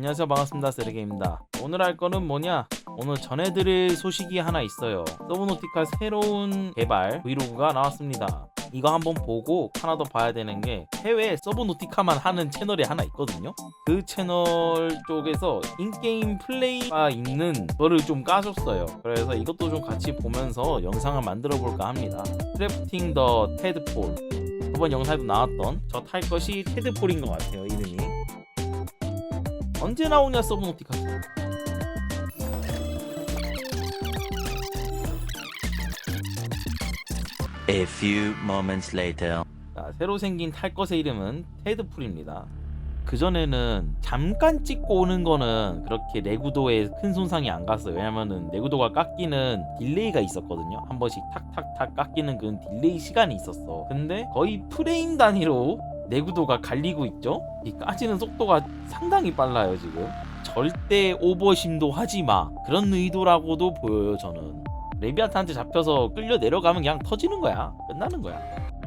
안녕하세요. 반갑습니다. 세르게입니다. 오늘 할 거는 뭐냐? 오늘 전해드릴 소식이 하나 있어요. 서브노티카 새로운 개발 브이로그가 나왔습니다. 이거 한번 보고 하나 더 봐야 되는 게 해외 서브노티카만 하는 채널이 하나 있거든요. 그 채널 쪽에서 인게임 플레이가 있는 거를 좀 까줬어요. 그래서 이것도 좀 같이 보면서 영상을 만들어 볼까 합니다. 크래프팅 더 테드폴 저번 영상에도 나왔던 저 탈 것이 테드폴인 것 같아요 이름이 언제 나오냐 서브노티카 A few moments later. 자, 새로 생긴 탈 것의 이름은 테드풀입니다. 그전에는 잠깐 찍고 오는 거는 그렇게 내구도에 큰 손상이 안 갔어요. 왜냐면은 내구도가 깎이는 딜레이가 있었거든요. 한 번씩 탁탁탁 깎이는 그 딜레이 시간이 있었어. 근데 거의 프레임 단위로 내구도가 갈리고 있죠? 이 까지는 속도가 상당히 빨라요 지금. 절대 오버심도 하지 마. 그런 의도라고도 보여요 저는. 레비아트한테 잡혀서 끌려 내려가면 그냥 터지는 거야. 끝나는 거야.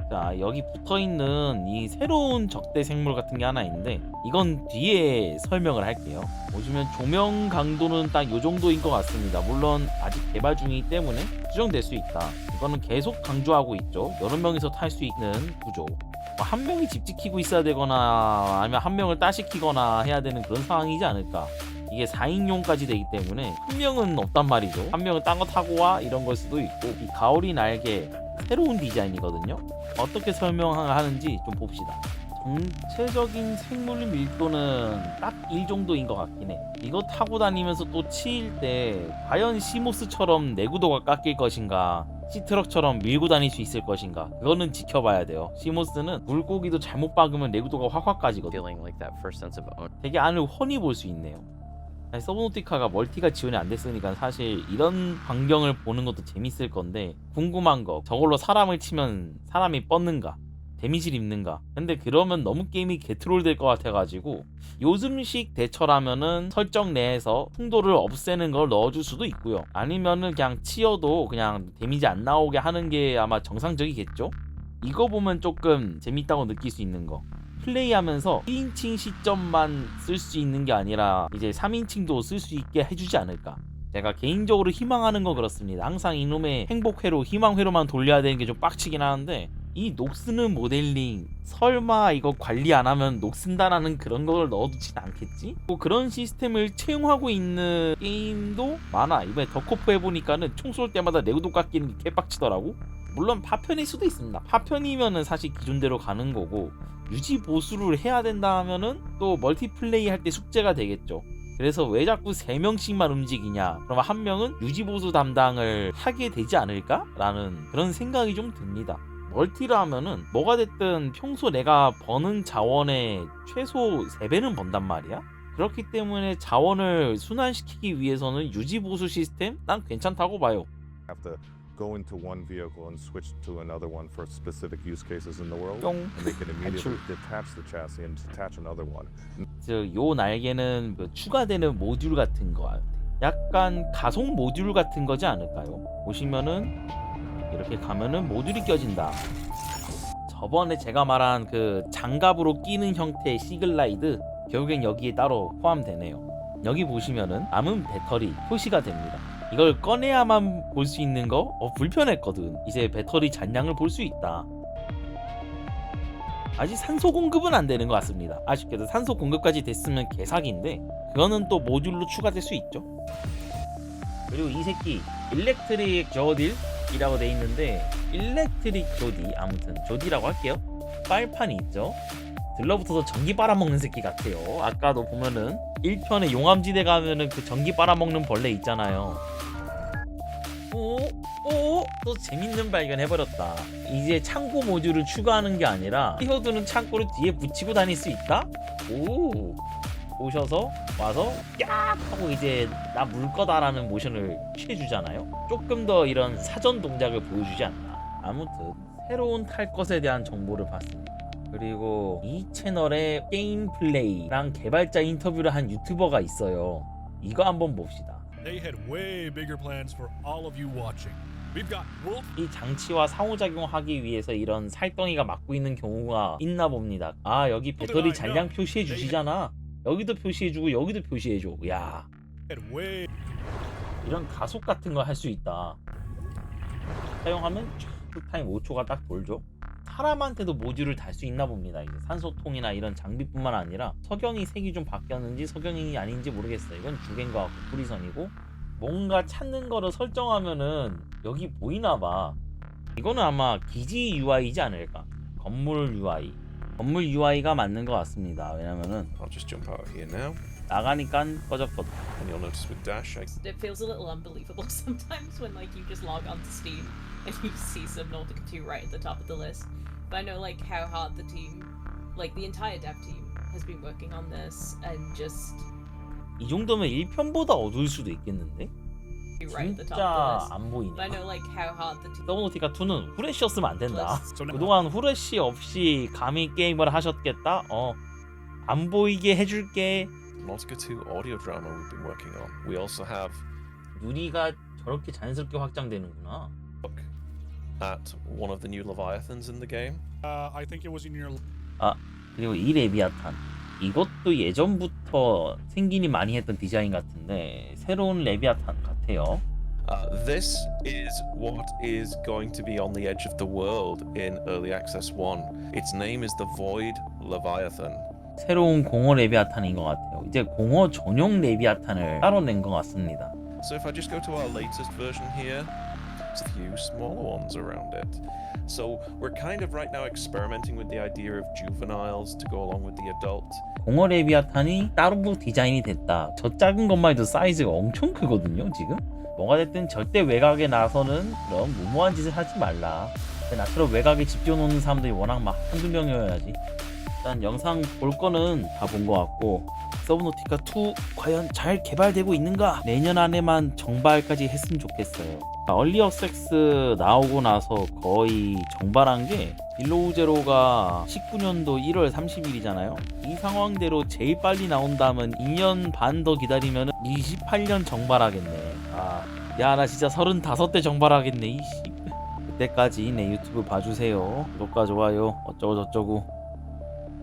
자 여기 붙어 있는 이 새로운 적대 생물 같은 게 하나 있는데 이건 뒤에 설명을 할게요. 보시면 조명 강도는 딱 요 정도인 것 같습니다. 물론 아직 개발 중이기 때문에 수정될 수 있다. 이거는 계속 강조하고 있죠. 여러 명이서 탈 수 있는 구조. 뭐 한 명이 집 지키고 있어야 되거나 아니면 한 명을 따시키거나 해야 되는 그런 상황이지 않을까. 이게 4인용까지 되기 때문에 한 명은 없단 말이죠. 한 명은 딴 거 타고 와 이런 걸 수도 있고 이 가오리 날개 새로운 디자인이거든요. 어떻게 설명하는지 좀 봅시다. 전체적인 생물 밀도는 딱 1 정도인 것 같긴 해. 이거 타고 다니면서 또 치일 때 과연 시모스처럼 내구도가 깎일 것인가 시트럭처럼 밀고 다닐 수 있을 것인가 그거는 지켜봐야 돼요 시모스는 물고기도 잘못 박으면 내구도가 확확 까지거든 feeling like that first sense of own. 되게 안을 훤히 볼 수 있네요. 서브노티카가 멀티가 지원이 안 됐으니까 사실 이런 광경을 보는 것도 재밌을 건데 궁금한 거 저걸로 사람을 치면 사람이 뻗는가 데미지를 입는가 근데 그러면 너무 게임이 개트롤 될 것 같아가지고 요즘식 대처라면은 설정 내에서 풍도를 없애는 걸 넣어줄 수도 있고요 아니면은 그냥 치어도 그냥 데미지 안 나오게 하는 게 아마 정상적이겠죠 이거 보면 조금 재밌다고 느낄 수 있는 거 플레이하면서 1인칭 시점만 쓸 수 있는 게 아니라 이제 3인칭도 쓸 수 있게 해주지 않을까. 제가 개인적으로 희망하는 건 그렇습니다. 항상 이놈의 행복회로 희망회로만 돌려야 되는 게 좀 빡치긴 하는데 이 녹스는 모델링 설마 이거 관리 안 하면 녹슨다라는 그런 걸 넣어두진 않겠지? 뭐 그런 시스템을 채용하고 있는 게임도 많아. 이번에 더코프 해보니까는 총 쏠 때마다 내구도 깎이는 게 개빡치더라고. 물론 파편일 수도 있습니다. 파편이면은 사실 기존대로 가는 거고 유지 보수를 해야 된다 하면은 또 멀티플레이 할 때 숙제가 되겠죠. 그래서 왜 자꾸 3명씩만 움직이냐? 그럼 한 명은 유지 보수 담당을 하게 되지 않을까? 라는 그런 생각이 좀 듭니다. 멀티를 하면은 뭐가 됐든 평소 내가 버는 자원의 최소 3배는 번단 말이야? 그렇기 때문에 자원을 순환시키기 위해서는 유지 보수 시스템 난 괜찮다고 봐요. go into one vehicle and switch to another one for specific use cases in the world. 뿅. And they can immediately detach the chassis and detach another one. 즉요 날개는 그 추가되는 모듈 같은 거 약간 가속 모듈 같은 거지 않을까요? 보시면은 이렇게 가면은 모듈이 껴진다. 저번에 제가 말한 그 장갑으로 끼는 형태의 시글라이드 결국엔 여기에 따로 포함되네요. 여기 보시면은 남은 배터리 표시가 됩니다. 이걸 꺼내야만 볼 수 있는 거 어, 불편했거든. 이제 배터리 잔량을 볼 수 있다. 아직 산소 공급은 안 되는 것 같습니다. 아쉽게도 산소 공급까지 됐으면 개사기인데 그거는 또 모듈로 추가될 수 있죠. 그리고 이 새끼 일렉트릭 조딜 이라고 돼 있는데 일렉트릭 조디 아무튼 조디라고 할게요. 빨판이 있죠. 들러붙어서 전기 빨아먹는 새끼 같아요. 아까도 보면은 1편에 용암지대 가면은 그 전기 빨아먹는 벌레 있잖아요. 오, 오, 또 재밌는 발견 해버렸다. 이제 창고 모듈을 추가하는 게 아니라 히어드는 창고를 뒤에 붙이고 다닐 수 있다? 오, 오셔서 와서 야 하고 이제 나 물 거다라는 모션을 취해주잖아요. 조금 더 이런 사전 동작을 보여주지 않나. 아무튼 새로운 탈 것에 대한 정보를 봤습니다. 그리고 이 채널에 게임 플레이랑 개발자 인터뷰를 한 유튜버가 있어요. 이거 한번 봅시다. 이 장치와 상호작용하기 위해서 이런 살덩이가 막고 있는 경우가 있나 봅니다. 아 여기 배터리 잔량 표시해 주시잖아. 여기도 표시해주고 여기도 표시해줘. 야. 이런 가속 같은 걸할수 있다. 사용하면 쫙 타임 5초가 딱 돌죠. 사람한테도 모듈을 달 수 있나 봅니다. 이제 산소통이나 이런 장비뿐만 아니라 석영이 색이 좀 바뀌었는지 석영이 아닌지 모르겠어요. 이건 주개인 것 같고 프리선이고. 뭔가 찾는 거를 설정하면은 여기 보이나 봐. 이거는 아마 기지 UI이지 않을까? 건물 UI 건물 UI가 맞는 것 같습니다 왜냐면은 I'll just jump out of here now, 나가니까 꺼졌거든 and you'll notice with Dash, I It feels a little unbelievable sometimes when like you just log onto Steam and you see Subnautica 2 right at the top of the list. But I know like how hard the team, like the entire dev team, has been working on this and just 이 정도면 1편보다 어두울 수도 있겠는데? Right at the top of the 진짜. 안 But I 보이네 know like how hard the team 서브노티카 2는 후레쉬였으면 안 된다 그동안 후레쉬 없이 감히 게임을 하셨겠다? 어. 안 보이게 해줄게. Nautica 2 audio drama we've been working on. We also have 유리가 저렇게 자연스럽게 확장되는구나. look at one of the new Leviathans in the game. uh, I think it was in your 그리고 이 레비아탄. 이것도 예전부터 생긴이 많이 했던 디자인 같은데 새로운 레비아탄 같 아요. Uh, this is what is going to be on the edge of the world in Early Access 1. Its name is the Void Leviathan. 새로운 공허 레비아탄인 것 같아요. 이제 공허 전용 레비아탄을 따로 낸 것 같습니다. So if I just go to our latest version here, there's a few smaller ones around it. So we're kind of right now experimenting with the idea of juveniles to go along with the adult. 공허 레비아탄이 따로 디자인이 됐다. 저 작은 것만 해도 사이즈가 엄청 크거든요, 지금. 뭐가 됐든 절대 외곽에 나서는 그런 무모한 짓을 하지 말라. 나처럼 외곽에 집중 놓는 사람들이 워낙 막 한두 명이어야지. 일단 영상 볼 거는 다 본 것 같고 서브노티카 2 과연 잘 개발되고 있는가? 내년 안에만 정발까지 했으면 좋겠어요. 얼리 억섹스 나오고 나서 거의 정발한 게 빌로우 제로가 19년도 1월 30일이잖아요. 이 상황대로 제일 빨리 나온다면 2년 반 더 기다리면 28년 정발하겠네. 아, 야 나 진짜 35대 정발하겠네. 이씨. 그때까지 내 유튜브 봐주세요. 구독과 좋아요 어쩌고 저쩌고